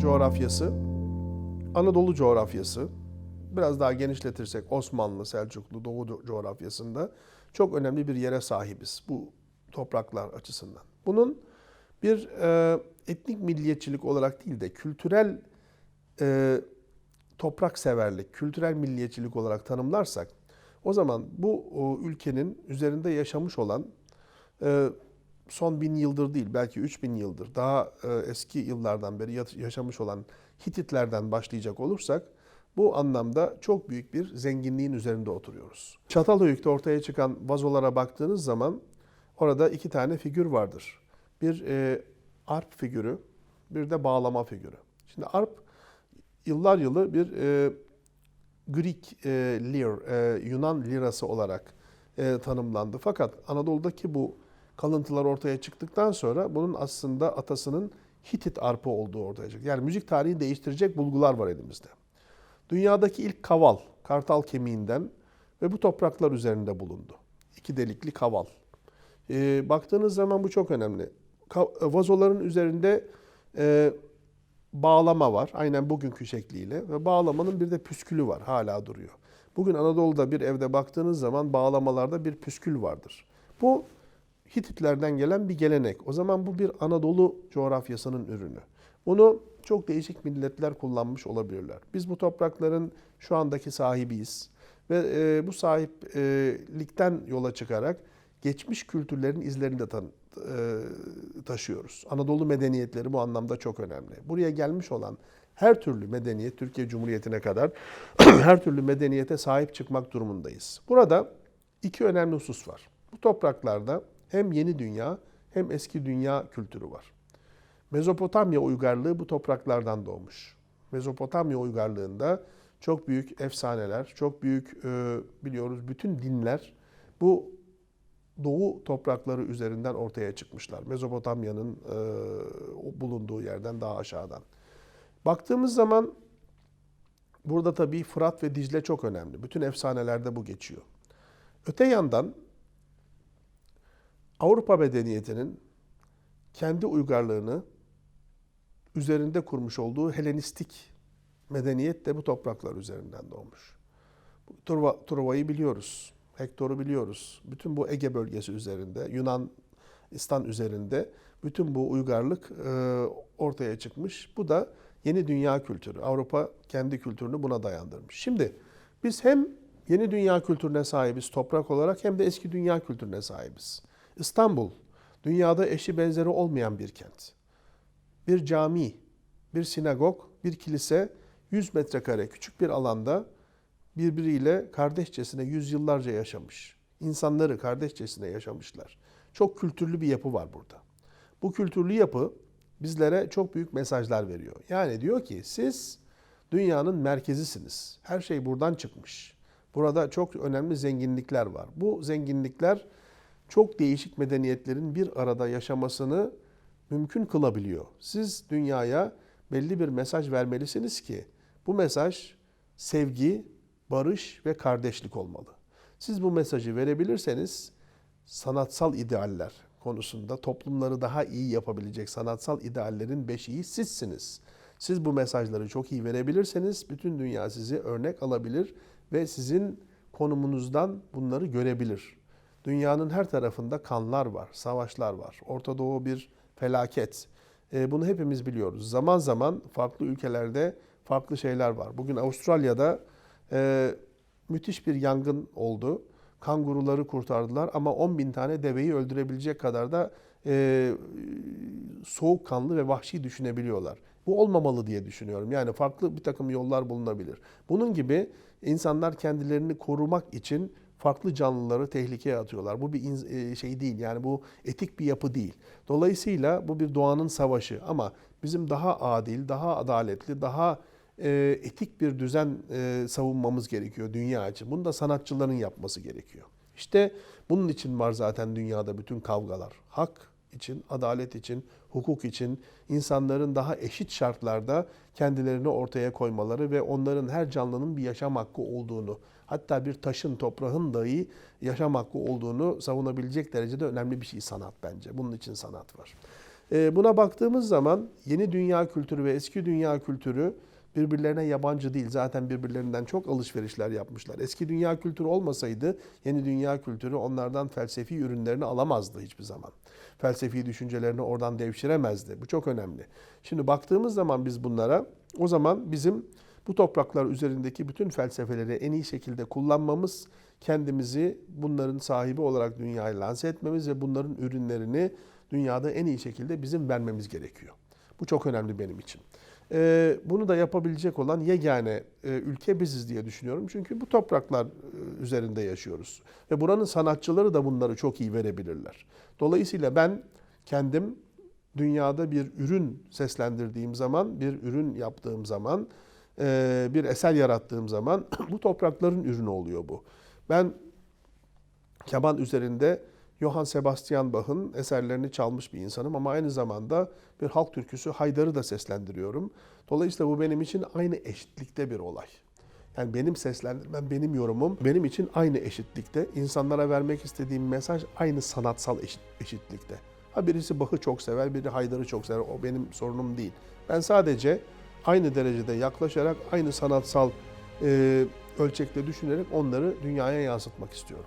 coğrafyası, Anadolu coğrafyası, biraz daha genişletirsek Osmanlı, Selçuklu, Doğu co- coğrafyasında çok önemli bir yere sahibiz bu topraklar açısından. Bunun bir e, etnik milliyetçilik olarak değil de kültürel e, toprak severlik, kültürel milliyetçilik olarak tanımlarsak o zaman bu o, ülkenin üzerinde yaşamış olan e, son bin yıldır değil belki üç bin yıldır daha e, eski yıllardan beri yaşamış olan Hititlerden başlayacak olursak bu anlamda çok büyük bir zenginliğin üzerinde oturuyoruz. Çatalhöyük'te ortaya çıkan vazolara baktığınız zaman orada iki tane figür vardır. Bir e, arp figürü, bir de bağlama figürü. Şimdi arp yıllar yılı bir e, Greek e, lir, e, Yunan lirası olarak e, tanımlandı. Fakat Anadolu'daki bu kalıntılar ortaya çıktıktan sonra bunun aslında atasının Hitit arpı olduğu ortaya çıktı. Yani müzik tarihini değiştirecek bulgular var elimizde. Dünyadaki ilk kaval, kartal kemiğinden ve bu topraklar üzerinde bulundu. İki delikli kaval. E, baktığınız zaman bu çok önemli. Ka- vazoların üzerinde e, bağlama var. Aynen bugünkü şekliyle ve bağlamanın bir de püskülü var. Hala duruyor. Bugün Anadolu'da bir evde baktığınız zaman bağlamalarda bir püskül vardır. Bu Hititlerden gelen bir gelenek. O zaman bu bir Anadolu coğrafyasının ürünü. Bunu çok değişik milletler kullanmış olabilirler. Biz bu toprakların şu andaki sahibiyiz. Ve e, bu sahiplikten yola çıkarak geçmiş kültürlerin izlerini de tan- e, taşıyoruz. Anadolu medeniyetleri bu anlamda çok önemli. Buraya gelmiş olan her türlü medeniyet, Türkiye Cumhuriyeti'ne kadar her türlü medeniyete sahip çıkmak durumundayız. Burada iki önemli husus var. Bu topraklarda hem yeni dünya hem eski dünya kültürü var. Mezopotamya uygarlığı bu topraklardan doğmuş. Mezopotamya uygarlığında çok büyük efsaneler, çok büyük e, biliyoruz bütün dinler bu doğu toprakları üzerinden ortaya çıkmışlar. Mezopotamya'nın e, bulunduğu yerden daha aşağıdan. Baktığımız zaman burada tabii Fırat ve Dicle çok önemli. Bütün efsanelerde bu geçiyor. Öte yandan Avrupa medeniyetinin kendi uygarlığını üzerinde kurmuş olduğu Helenistik medeniyet de bu topraklar üzerinden doğmuş. Truva, Truva'yı biliyoruz. Hektor'u biliyoruz. Bütün bu Ege bölgesi üzerinde, Yunanistan üzerinde bütün bu uygarlık e, ortaya çıkmış. Bu da yeni dünya kültürü. Avrupa kendi kültürünü buna dayandırmış. Şimdi biz hem yeni dünya kültürüne sahibiz toprak olarak hem de eski dünya kültürüne sahibiz. İstanbul, dünyada eşi benzeri olmayan bir kent. Bir cami, bir sinagog, bir kilise 100 metrekare küçük bir alanda birbiriyle kardeşçesine yüzyıllarca yaşamış. İnsanları kardeşçesine yaşamışlar. Çok kültürlü bir yapı var burada. Bu kültürlü yapı bizlere çok büyük mesajlar veriyor. Yani diyor ki siz dünyanın merkezisiniz. Her şey buradan çıkmış. Burada çok önemli zenginlikler var. Bu zenginlikler çok değişik medeniyetlerin bir arada yaşamasını mümkün kılabiliyor. Siz dünyaya belli bir mesaj vermelisiniz ki bu mesaj sevgi, barış ve kardeşlik olmalı. Siz bu mesajı verebilirseniz sanatsal idealler konusunda toplumları daha iyi yapabilecek sanatsal ideallerin beşiği sizsiniz. Siz bu mesajları çok iyi verebilirseniz bütün dünya sizi örnek alabilir ve sizin konumunuzdan bunları görebilir. Dünyanın her tarafında kanlar var, savaşlar var. Orta Doğu bir felaket. E, bunu hepimiz biliyoruz. Zaman zaman farklı ülkelerde farklı şeyler var. Bugün Avustralya'da e, müthiş bir yangın oldu. Kanguruları kurtardılar ama 10 bin tane deveyi öldürebilecek kadar da e, soğukkanlı ve vahşi düşünebiliyorlar. Bu olmamalı diye düşünüyorum. Yani farklı bir takım yollar bulunabilir. Bunun gibi insanlar kendilerini korumak için farklı canlıları tehlikeye atıyorlar. Bu bir e, şey değil. Yani bu etik bir yapı değil. Dolayısıyla bu bir doğanın savaşı ama bizim daha adil, daha adaletli, daha e, etik bir düzen e, savunmamız gerekiyor dünya için. Bunu da sanatçıların yapması gerekiyor. İşte bunun için var zaten dünyada bütün kavgalar. Hak için, adalet için, hukuk için insanların daha eşit şartlarda kendilerini ortaya koymaları ve onların her canlının bir yaşam hakkı olduğunu, hatta bir taşın, toprağın dahi yaşam hakkı olduğunu savunabilecek derecede önemli bir şey sanat bence. Bunun için sanat var. E, buna baktığımız zaman yeni dünya kültürü ve eski dünya kültürü birbirlerine yabancı değil. Zaten birbirlerinden çok alışverişler yapmışlar. Eski dünya kültürü olmasaydı yeni dünya kültürü onlardan felsefi ürünlerini alamazdı hiçbir zaman. Felsefi düşüncelerini oradan devşiremezdi. Bu çok önemli. Şimdi baktığımız zaman biz bunlara o zaman bizim bu topraklar üzerindeki bütün felsefeleri en iyi şekilde kullanmamız, kendimizi bunların sahibi olarak dünyaya lanse etmemiz ve bunların ürünlerini dünyada en iyi şekilde bizim vermemiz gerekiyor. Bu çok önemli benim için. Ee, bunu da yapabilecek olan yegane e, ülke biziz diye düşünüyorum. Çünkü bu topraklar e, üzerinde yaşıyoruz. Ve buranın sanatçıları da bunları çok iyi verebilirler. Dolayısıyla ben kendim dünyada bir ürün seslendirdiğim zaman, bir ürün yaptığım zaman, bir eser yarattığım zaman bu toprakların ürünü oluyor bu. Ben keman üzerinde Johann Sebastian Bach'ın eserlerini çalmış bir insanım ama aynı zamanda bir halk türküsü Haydar'ı da seslendiriyorum. Dolayısıyla bu benim için aynı eşitlikte bir olay. Yani benim seslendirmem, benim yorumum benim için aynı eşitlikte. İnsanlara vermek istediğim mesaj aynı sanatsal eşit, eşitlikte. Ha birisi Bach'ı çok sever, biri Haydar'ı çok sever. O benim sorunum değil. Ben sadece aynı derecede yaklaşarak aynı sanatsal e, ölçekte düşünerek onları dünyaya yansıtmak istiyorum.